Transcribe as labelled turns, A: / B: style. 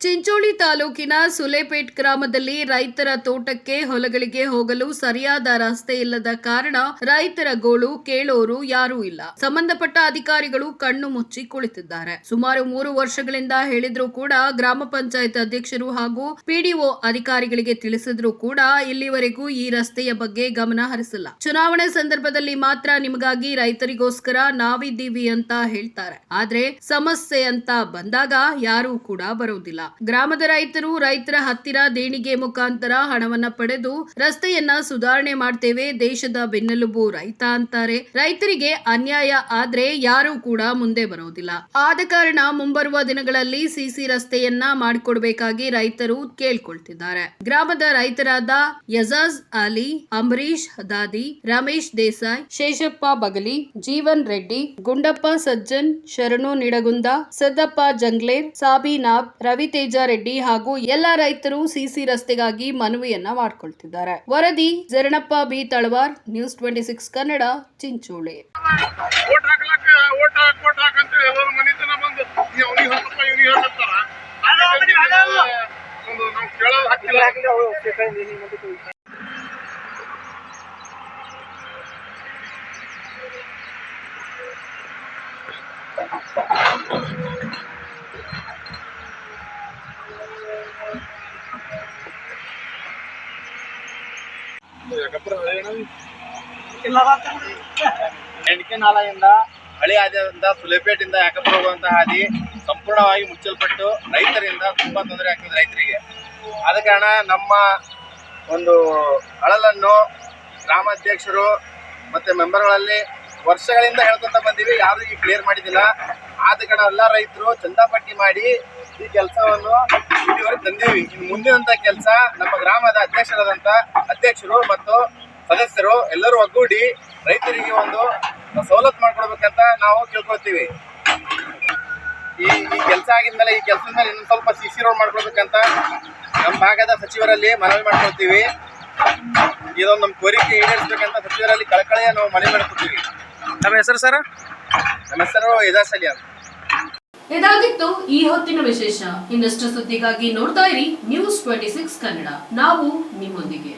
A: ಚಿಂಚೋಳಿ ತಾಲೂಕಿನ ಸುಲೇಪೇಟ್ ಗ್ರಾಮದಲ್ಲಿ ರೈತರ ತೋಟಕ್ಕೆ ಹೊಲಗಳಿಗೆ ಹೋಗಲು ಸರಿಯಾದ ರಸ್ತೆ ಇಲ್ಲದ ಕಾರಣ ರೈತರ ಗೋಳು ಕೇಳೋರು ಯಾರೂ ಇಲ್ಲ. ಸಂಬಂಧಪಟ್ಟ ಅಧಿಕಾರಿಗಳು ಕಣ್ಣು ಮುಚ್ಚಿ ಕುಳಿತಿದ್ದಾರೆ. ಸುಮಾರು ಮೂರು ವರ್ಷಗಳಿಂದ ಹೇಳಿದ್ರೂ ಕೂಡ ಗ್ರಾಮ ಪಂಚಾಯತ್ ಅಧ್ಯಕ್ಷರು ಹಾಗೂ ಪಿಡಿಒ ಅಧಿಕಾರಿಗಳಿಗೆ ತಿಳಿಸಿದ್ರೂ ಕೂಡ ಇಲ್ಲಿವರೆಗೂ ಈ ರಸ್ತೆಯ ಬಗ್ಗೆ ಗಮನ ಹರಿಸಿಲ್ಲ. ಚುನಾವಣೆ ಸಂದರ್ಭದಲ್ಲಿ ಮಾತ್ರ ನಿಮಗಾಗಿ ರೈತರಿಗೋಸ್ಕರ ನಾವಿದ್ದೀವಿ ಅಂತ ಹೇಳ್ತಾರೆ. ಆದ್ರೆ ಸಮಸ್ಯೆ ಅಂತ ಬಂದಾಗ ಯಾರೂ ಕೂಡ ಬರೋದಿಲ್ಲ ಗ್ರಾಮದ ರೈತರು ರೈತರ ಹತ್ತಿರ ದೇಣಿಗೆ ಮುಖಾಂತರ ಹಣವನ್ನ ಪಡೆದು ರಸ್ತೆಯನ್ನ ಸುಧಾರಣೆ ಮಾಡ್ತೇವೆ, ದೇಶದ ಬೆನ್ನೆಲುಬು ರೈತ ಅಂತಾರೆ. ರೈತರಿಗೆ ಅನ್ಯಾಯ ಆದ್ರೆ ಯಾರು ಕೂಡ ಮುಂದೆ ಬರೋದಿಲ್ಲ. ಆದ ಕಾರಣ ಮುಂಬರುವ ದಿನಗಳಲ್ಲಿ ಸಿಸಿ ರಸ್ತೆಯನ್ನ ಮಾಡಿಕೊಡಬೇಕಾಗಿ ರೈತರು ಕೇಳ್ಕೊಳ್ತಿದ್ದಾರೆ. ಗ್ರಾಮದ ರೈತರಾದ ಯಜಾಜ್ ಅಲಿ ಅಂಬರೀಶ್ ದಾದಿ ರಮೇಶ್ ದೇಸಾಯಿ, ಶೇಷಪ್ಪ ಬಗಲಿ, ಜೀವನ್ ರೆಡ್ಡಿ, ಗುಂಡಪ್ಪ ಸಜ್ಜನ್, ಶರಣು ನಿಡಗುಂದ, ಸದ್ದಪ್ಪ ಜಂಗ್ಲೇರ್, ಸಾಬಿನಾಬ್ ರವಿತೇಜ ರೆಡ್ಡಿ ಹಾಗೂ ಎಲ್ಲ ರೈತರು ಸಿಸಿ ರಸ್ತೆಗಾಗಿ ಮನವಿಯನ್ನ ಮಾಡಿಕೊಳ್ತಿದ್ದಾರೆ. ವರದಿ Jaranappa B. Talawar news twenty six Kannada Chincholi.
B: Thank ಹಾಕ್ಲಕ್ಕ
C: ಎಣಿಕೆ ನಾಲೆಯಿಂದ ಹಳಿ ಆದ್ಯದಿಂದ ಸುಲೇಪೇಟಿಂದ ಯಾಕಪ್ಪ ಹೋಗುವಂತಹ ಹಾದಿ ಸಂಪೂರ್ಣವಾಗಿ ಮುಚ್ಚಲ್ಪಟ್ಟು ರೈತರಿಂದ ತುಂಬಾ ತೊಂದರೆ ಆಗ್ತದೆ ರೈತರಿಗೆ. ಆದ ಕಾರಣ ನಮ್ಮ ಒಂದು ಅಳಲನ್ನು ಗ್ರಾಮಾಧ್ಯಕ್ಷರು ಮತ್ತೆ ಮೆಂಬರ್ಗಳಲ್ಲಿ ವರ್ಷಗಳಿಂದ ಹೇಳ್ಕೊತ ಬಂದೀವಿ ಯಾರು ಈಗ ಕ್ಲಿಯರ್ ಮಾಡಿದಿಲ್ಲ. ಆದ ಕಡೆ ಎಲ್ಲ ರೈತರು ಚಂದಾಪಟ್ಟಿ ಮಾಡಿ ಈ ಕೆಲಸವನ್ನು ಇಲ್ಲಿವರೆಗೆ ತಂದೀವಿ ಮುಂದಿನಂತ ಕೆಲಸ ನಮ್ಮ ಗ್ರಾಮದ ಅಧ್ಯಕ್ಷರಾದಂತ ಅಧ್ಯಕ್ಷರು ಮತ್ತು ಸದಸ್ಯರು ಎಲ್ಲರೂ ಒಗ್ಗೂಡಿ ರೈತರಿಗೆ ಒಂದು ಸವಲತ್ತು ಮಾಡ್ಕೊಡ್ಬೇಕಂತ ನಾವು ಕೇಳ್ಕೊಳ್ತೀವಿ. ಈ ಈ ಕೆಲಸ ಆಗಿದ್ಮೇಲೆ ಈ ಕೆಲಸದ ಮೇಲೆ ಇನ್ನೊಂದು ಸ್ವಲ್ಪ ಸಿ ಸಿ ರೋಡ್ ಮಾಡ್ಕೊಳ್ಬೇಕಂತ ನಮ್ಮ ಭಾಗದ ಸಚಿವರಲ್ಲಿ ಮನವಿ ಮಾಡ್ಕೊಳ್ತೀವಿ. ಇದೊಂದು ನಮ್ಮ ಕೋರಿಕೆ ಈಡೇರಿಸ್ಬೇಕಂತ ಸಚಿವರಲ್ಲಿ ಕಳಕಳಿಯ ನಾವು ಮನವಿ ಮಾಡ್ಕೊಳ್ತೀವಿ.
D: ನಮ್ಮ ಹೆಸರು ಸರ್?
C: ನಮ್ಮ ಹೆಸರು ಇದಾಸ್ ಅಲಿ ಅಂತ.
A: ಇದಾಗಿತ್ತು ಈ ಹೊತ್ತಿನ ವಿಶೇಷ. ಇನ್ನಷ್ಟು ಸುದ್ದಿಗಾಗಿ ನೋಡ್ತಾ ಇರಿ ನ್ಯೂಸ್ ಟ್ವೆಂಟಿ ಸಿಕ್ಸ್ ಕನ್ನಡ. ನಾವು ನಿಮ್ಮೊಂದಿಗೆ.